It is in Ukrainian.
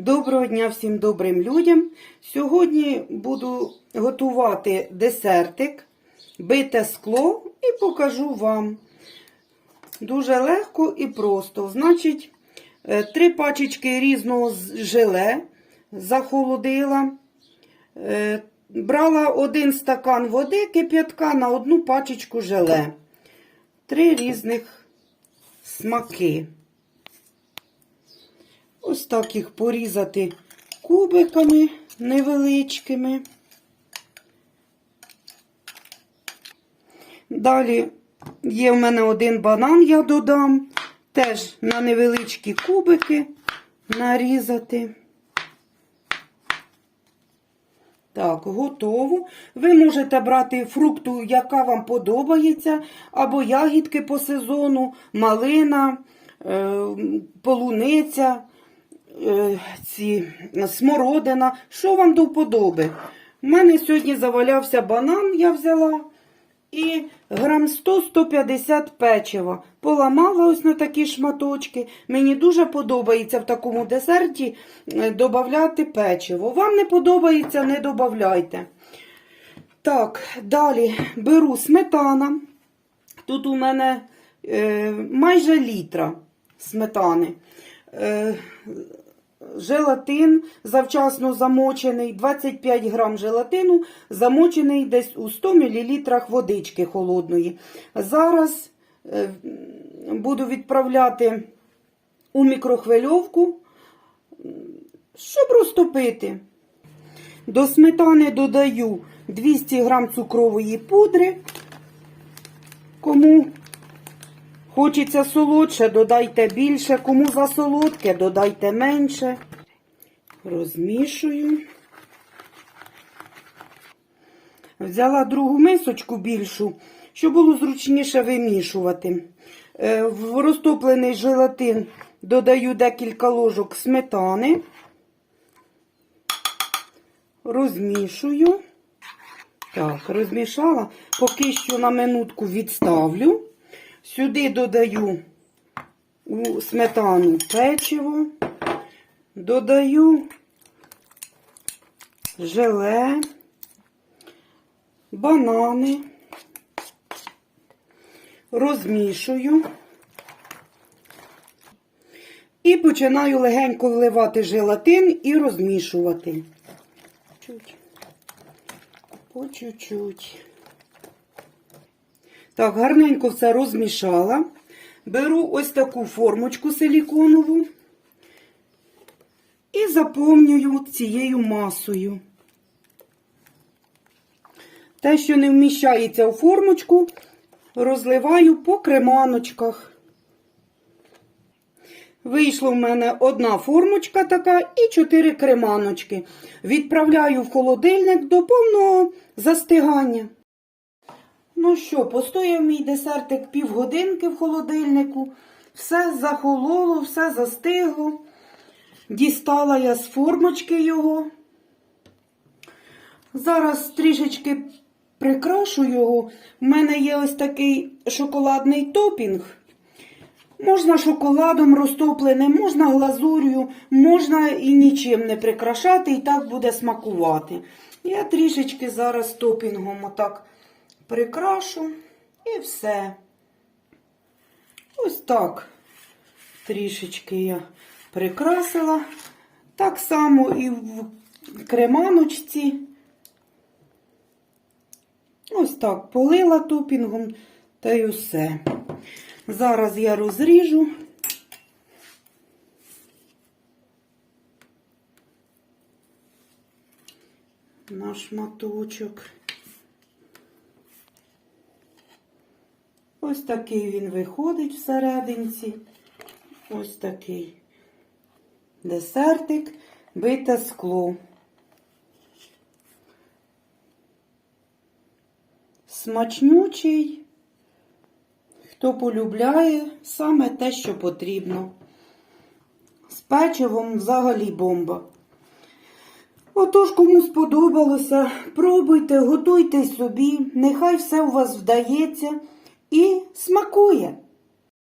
Доброго дня всім добрим людям. Сьогодні буду готувати десертик, бите скло і покажу вам. Дуже легко і просто. Значить, е, три пачечки різного желе захолодила. Е, Брала один стакан води кип'ятка на одну пачечку желе. Три різних смаки. Ось так їх порізати кубиками невеличкими. Далі є в мене один банан, я додам. Теж на невеличкі кубики нарізати. Так, готово. Ви можете брати фрукту, яка вам подобається, або ягідки по сезону, малина, е, полуниця, ці, смородина, що вам до вподоби. У мене сьогодні завалявся банан, я взяла. І грам 100-150 печива. Поламала ось на такі шматочки. Мені дуже подобається в такому десерті е, додати печиво. Вам не подобається, не додавайте. Так, далі беру сметана. Тут у мене е, майже літра сметани. Е, желатин завчасно замочений, 25 грам желатину, замочений десь у 100 мл водички холодної. Зараз е, буду відправляти у мікрохвильовку, щоб розтопити. До сметани додаю 200 грам цукрової пудри. Кому Хочеться солодше, додайте більше. Кому за солодке, додайте менше. Розмішую. Взяла другу мисочку більшу, щоб було зручніше вимішувати. Е, В розтоплений желатин додаю декілька ложок сметани. Розмішую. Так, розмішала. Поки що на минутку відставлю. Сюди додаю у сметану печиво, додаю желе, банани, розмішую і починаю легенько вливати желатин і розмішувати. По чуть-чуть. Так, гарненько все розмішала. Беру ось таку формочку силіконову і заповнюю цією масою. Те, що не вміщається у формочку, розливаю по креманочках. Вийшло в мене одна формочка така і чотири креманочки. Відправляю в холодильник до повного застигання. Ну що, постояв мій десертик півгодинки в холодильнику. Все захололо, все застигло. Дістала я з формочки його. Зараз трішечки прикрашу його. У мене є ось такий шоколадний топінг. Можна шоколадом розтопленим, можна глазур'ю, можна і нічим не прикрашати, і так буде смакувати. Я трішечки зараз топінгом отак прикрашу і все. Ось так трішечки я прикрасила. Так само і в креманочці. Ось так полила топінгом та й усе. Зараз я розріжу. На шматочок. Ось такий він виходить всерединці. Ось такий десертик, бите скло. Смачнючий. Хто полюбляє, саме те, що потрібно. З печивом взагалі бомба. Отож, кому сподобалося, пробуйте, готуйте собі, нехай все у вас вдається і смакує.